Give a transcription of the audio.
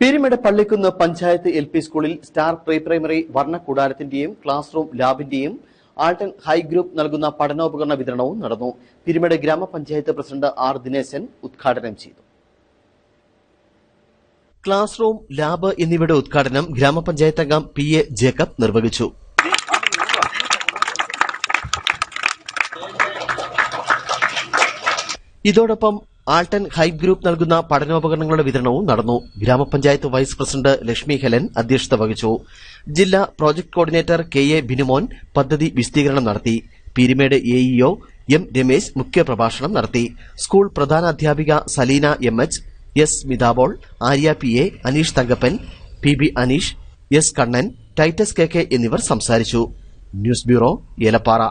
Peermade Pallikkunnu panchayat L P സ്കൂളിൽ star pre primary വർണക്കൂടാരത്തിന്റെയും class room ലാബിന്റെയും ആൾട്ടൺ ഹൈ ഗ്രൂപ്പ് നൽകുന്ന പഠനോപകരണ വിതരണവും നടന്നു. പീരിമേട് ഗ്രാമപഞ്ചായത്ത് പ്രസിഡന്റ് ആർ ദിനേശൻ ഉദ്ഘാടനം ചെയ്തു. ക്ലാസ് റൂം ലാബ് എന്നിവയുടെ ഉദ്ഘാടനം ഗ്രാമപഞ്ചായത്ത് അംഗം പി എ ജേക്കബ് നിർവഹിച്ചു. ഇതോടൊപ്പം ആൾട്ടൺ ഹൈബ് ഗ്രൂപ്പ് നൽകുന്ന പഠനോപകരണങ്ങളുടെ വിതരണവും നടന്നു. ഗ്രാമപഞ്ചായത്ത് വൈസ് പ്രസിഡന്റ് ലക്ഷ്മി ഹെലൻ അധ്യക്ഷത വഹിച്ചു. ജില്ലാ project coordinator K A Binumon പദ്ധതി വിശദീകരണം നടത്തി. പീരിമേട് എഇഒ എം രമേശ് മുഖ്യപ്രഭാഷണം നടത്തി. സ്കൂൾ പ്രധാന അധ്യാപിക Saleena M H S മിതാബോൾ Arya P A Aneesh Thankappan P B Aneesh S Kannan Titus K K എന്നിവർ സംസാരിച്ചു. News bureau Elappara.